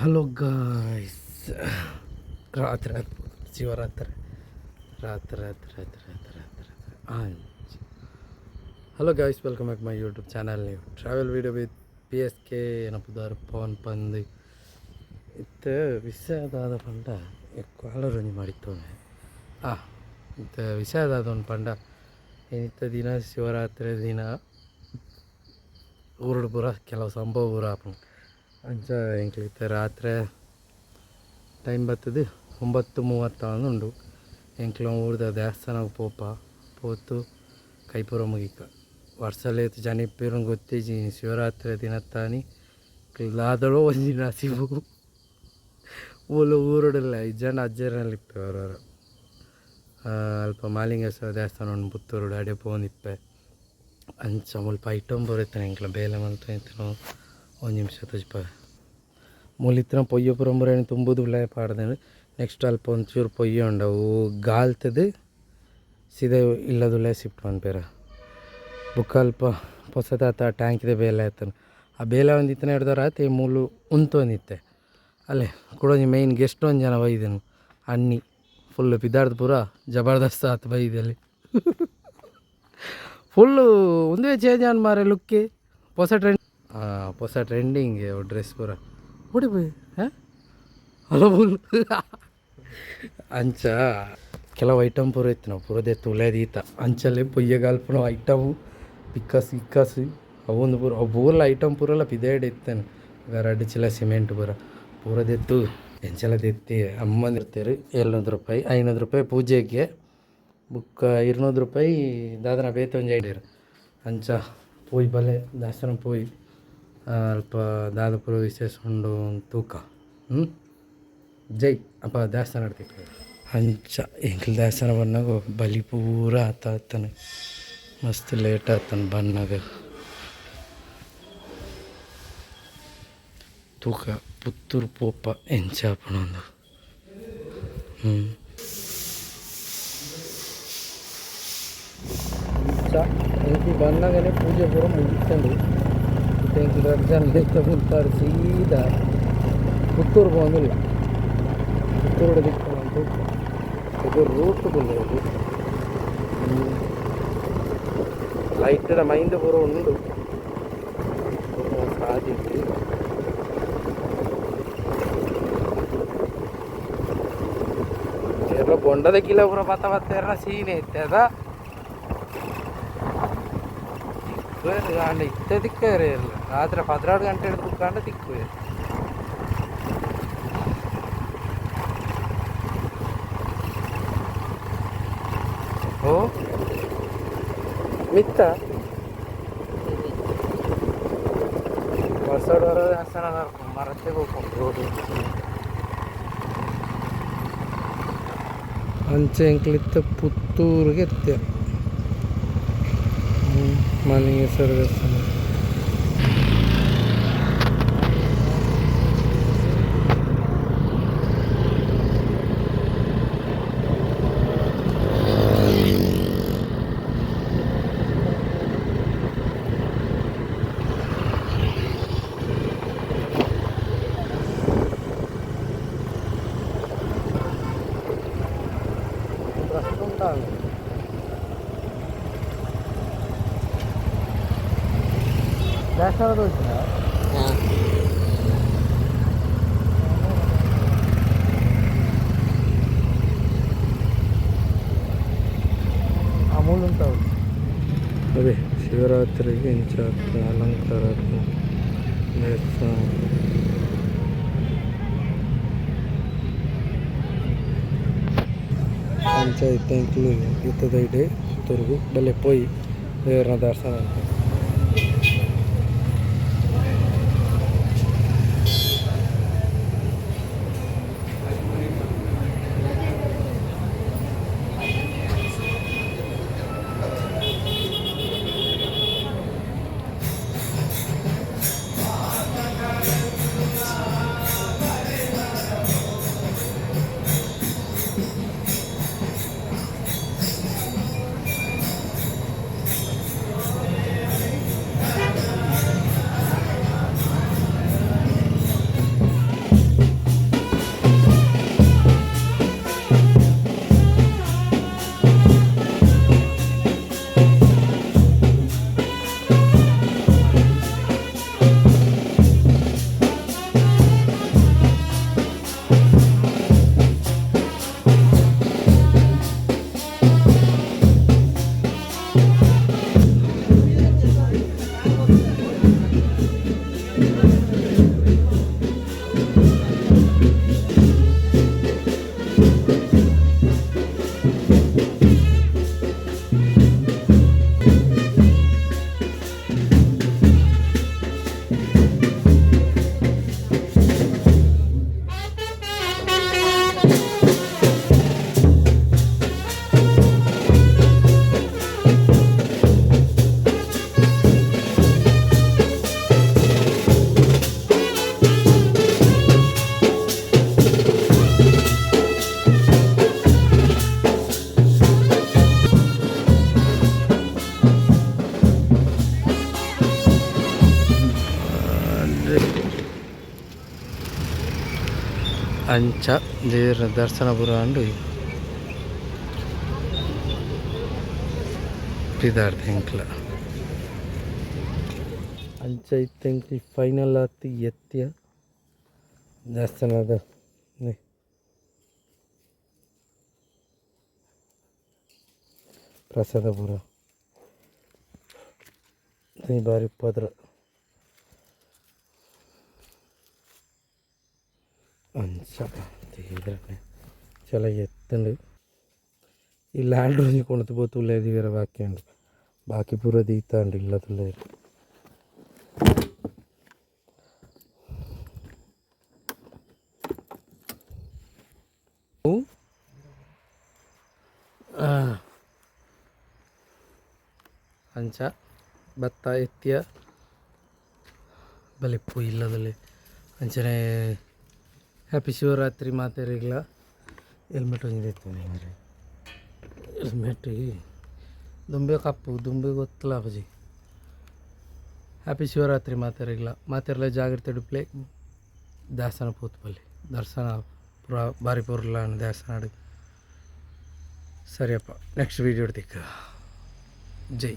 Hello guys ರಾತ್ರಿ ಆಗ್ಬೋದು ಶಿವರಾತ್ರಿ ರಾತ್ರಿ. ರಾತ್ರಿ ರಾತ್ರಿ ರಾತ್ರಿ ರಾತ್ರಿ ರಾತ್ರಿ ಆಂಚ್ hello guys welcome back my YouTube channel ನೀವು travel video with P S K ಏನಪ್ಪದಾರು, Pavan ಪಂದ್ ಇತ್ತ ವಿಷಯದಾದ ಪಂಡ ಕಾಲರಂಜಿ ಮಾಡಿತ್ತವನೆ. ಆ ಇತ್ತ ವಿಷಯದಾದ ಒಂದು ಪಂಡ. ಏನಿತ್ತ ದಿನ? ಶಿವರಾತ್ರಿ ದಿನ. ಊರುಡು ಪೂರ, ಕೆಲವು ಸಂಭವ ಊರ ಆಪುಂಡು ಅಂಚ ಎಂಕ್ಲಿತ್ತೆ ರಾತ್ರಿ ಟೈಮ್ ಬರ್ತದೆ ಒಂಬತ್ತು ಮೂವತ್ತ ಉಂಡು ಎಂಕ್ಲ ಊರ್ದ ದೇವಸ್ಥಾನಕ್ಕೆ ಪೋಪ ಪೋತು ಕೈಪುರ ಮುಗಿಕ ವರ್ಷಲೇತು ಜನಿಪ್ಪಿರು ಗೊತ್ತಿ ಶಿವರಾತ್ರಿ ದಿನತ್ತಾನಿ ಲಾದಳೋ ಒಂದಿನ ಸಿವು ಊಲು ಊರುಡಲ್ಲ ಜನ ಅಜ್ಜರಲ್ಲಿ ಇಪ್ಪೆ ಅವರವರು ಅಲ್ಪ ಮಾಲಿಂಗೇಶ್ವರ ದೇವಸ್ಥಾನ ಉಂಡು ಪುತ್ತೂರು ಅಡೆ ಪೋನಿಪ್ಪೆ ಅಂಚ ಮುಲ್ಪ ಐಟಮ್ ಬರುತ್ತೆ ಎಂಕ್ಲ ಬೇಲೆ ಮಲ್ತ ಒಂದು ನಿಮಿಷ ತುಜ್ಪ. ಮೂಲಿತ್ರ ಪೊಯ್ಯ ಏನು ತುಂಬುದು ಪಾಡ್ದೆ ನೆಕ್ಸ್ಟ್ ಅಲ್ಪ ಒಂಚೂರು ಪೊಯ್ಯ ಉಂಡವು ಗಾಲ್ತದೆ, ಸೀದಾ ಇಲ್ಲದುಳ್ಳೆ ಶಿಫ್ಟ್ ಪೇರ ಬುಕ್ಕ ಅಲ್ಪ ಆತ ಟ್ಯಾಂಕಿದೆ ಬೇಲೆ ಆಯ್ತಾನೆ ಆ ಬೇಲೆ ಇತ್ತನೇ ಹಿಡ್ದಾರ ಮೂಲು ಉಂತು ಒಂದಿತ್ತೆ ಅಲ್ಲೇ ಕೊಡೋಜಿ ಮೈನ್ ಗೆಸ್ಟ್ ಒಂದು ಜನ ಬೈದೇನು. ಅನ್ನಿ ಫುಲ್ ಬಿದ್ದಾಡ್ದು ಪೂರ ಜಬರ್ದಸ್ತ್ ಆತ ಬೈದಲ್ಲಿ ಫುಲ್ಲು ಒಂದೇ ಚೇಂಜ್ ಆನ್ ಮಾರೆ ಲುಕ್ಕಿ ಹೊಸ ಟ್ರೆಂಡ್ ಹೊಸ ಟ್ರೆಂಡಿಂಗ್ ಡ್ರೆಸ್ ಪೂರ. ಹೊಡಿ ಹಾಂ? ಅಂಚ ಕೆಲವು ಐಟಮ್ ಪೂರ ಇತ್ತು ನಾವು ಪೂರದೇ ತುಳೆದೀತ ಅಂಚಲ್ಲೇ ಪೊಯ್ಯಗಾಲ್ಪನ ಐಟಮು ಪಿಕ್ಕಸ್ ಇಕ್ಕಸ್ ಅವೊಂದು ಪೂರ ಅವು ಪೂರಲ್ಲ ಐಟಮ್ ಪೂರಲ್ಲ ಪಿದೇಡ್ ಇತ್ತೇನೆ. ಗರಡ್ ಚಿಲ ಸಿಮೆಂಟ್ ಪೂರ ಪೂರದೆತ್ತು ಅಮ್ಮನ ಇರ್ತೀರಿ ಏಳ್ನೂರು ರೂಪಾಯಿ ಐನೂರು ರೂಪಾಯಿ ಪೂಜೆಗೆ. ಬುಕ್ಕ ಇರ್ನೂರು ರೂಪಾಯಿ ದಾದನ ಬೇತ ಒಂಜೈಡಿರು ಅಂಚ ಪೂಯ್ ಬಲೆ ದಾಸನ ಪೂಯ್. ಅಲ್ಪ ದಾದಪುರ ಉಂಡು ತೂಕ. ಹ್ಞೂ ಜೈ. ಅಪ್ಪ ದೇವಸ್ಥಾನ ಆಡ್ತಿತ್ತು ಹಂಚ. ಎಂಕಲ್ ದೇವಸ್ಥಾನ ಬಂದಾಗ ಬಲಿ ಪೂರ ಆತಾತನ ಮಸ್ತ್ ಲೇಟ್ ಆತನ ಬಂದಾಗ. ತೂಕ ಪುತ್ತೂರು ಪೋಪ ಎಂಚಾಪಣೊಂದು ಹ್ಞೂ ಎಂಕಿ ಬಂದಾಗಲೇ ಪೂಜೆ ಪೂರ ಮುಗಿಸ್ಕೊಂಡು ಬೆಂಗಳೂರು ಎಕ್ಸಾಮ್ಗೆ ಮುಂತಾರೆ ಸೀದಾ ಪುತ್ತೂರು ಬಂದಿಲ್ಲ ಪುತ್ತೂರು ದಿಕ್ಕು ಇದು ರೂಟ್ ಬಂದಿರೋದು ലൈറ്റഡ് മൈൻഡ് പൂർവ്വം ഉണ്ട് സാധ്യത ಎರ ಬೊಂಡದ ಕಿಲೋ ಪೂರ ಬತ್ತ ಬತ್ತ ಎರ ಸೀನ್ ಐತೆ ಅದ ಇತ್ತ ದಿಕ್ಕ ಇರಲ್ಲ ರಾತ್ರಿ ಹದಿನಾರು ಗಂಟೆ ಹಿಡಿದು ಕುತ್ಕೊಂಡ ದಿಕ್ಕು ಓ ಮಿತ್ತ? ಹೊಸಡು ಬರೋ ದೇವಸ್ಥಾನ ಮರತ್ತೆ ಹೋಗ್ಕೊಂಡು. ಅಂಚೆ ಅಂಕ್ಲಿತ್ತ ಪುತ್ತೂರಿಗೆ ಎತ್ತೆ ಮಾಲಿಂಗೇಶ್ವರ ದೇವಸ್ಥಾನ ಪ್ರಸ್ತುತ ದೇವಸ್ಥಾನದ ಹೋಗ್ತೀರಾ ಅಮೂಲ್ ಅಂತ ಅದೇ ಶಿವರಾತ್ರಿಗೆ ಇಂಚ ಅಲಂಕಾರ आमच्या इथे इथं जायटे तुरगू डले पोई देवरा दर्शन ಅಂಚ ದೇವರ ದರ್ಶನ ಬುರಾಂಡು ಇದಾರ್ದು ಹೆಂಕ್ಲ ಅಂಚ ಇತ್ತೆಂಕ್ಲಿ ಫೈನಲ್ ಆತಿ ಎತ್ತಿಯ ದೇವಸ್ಥಾನದ ನೆ. ಪ್ರಸಾದ ಪುರ ಈ ಬಾರಿ ಪದ್ರ తీయదరనే చాలా ఎత్తండు ఈ ల్యాండ్ రోజు కొనుతుపోతులేదు వేరే వాక్యండు బాకీ పూర తీతా అండి ఇల్లతులేదు ಅಂಚ ಭತ್ತ ಎತ್ತಿಯ ಬಲಿಪ್ಪು ಇಲ್ಲದಲ್ಲಿ ಅಂಚನೆ ಹ್ಯಾಪಿ ಶಿವರಾತ್ರಿ ಮಾತಾರಿಗ್ಲ ಹೆಲ್ಮೆಟ್ ಒಂದಿತ್ತು ಮರೆ ಹೆಲ್ಮೆಟ್ ದುಂಬೆ ಕಪ್ಪು, ದುಂಬೆ ಗೊತ್ತಿಲ್ಲ ಅಪ್ಪಾಜಿ. ಹ್ಯಾಪಿ ಶಿವರಾತ್ರಿ ಮಾತಾರಿಗ್ಲ ಮಾತಾರಲ್ಲ ಜಾಗ್ರತೆ ಡುಪ್ಲೆ ದೇವಸ್ಥಾನ ಪೂತ್ಪಲ್ಲಿ. ದರ್ಶನ ಪುರ ಬಾರಿ ಪೂರ್ಲ ದೇವಸ್ಥಾನ ಸರಿಯಪ್ಪ ನೆಕ್ಸ್ಟ್ ವೀಡಿಯೋ ತಿಕ್ಕ ಜೈ.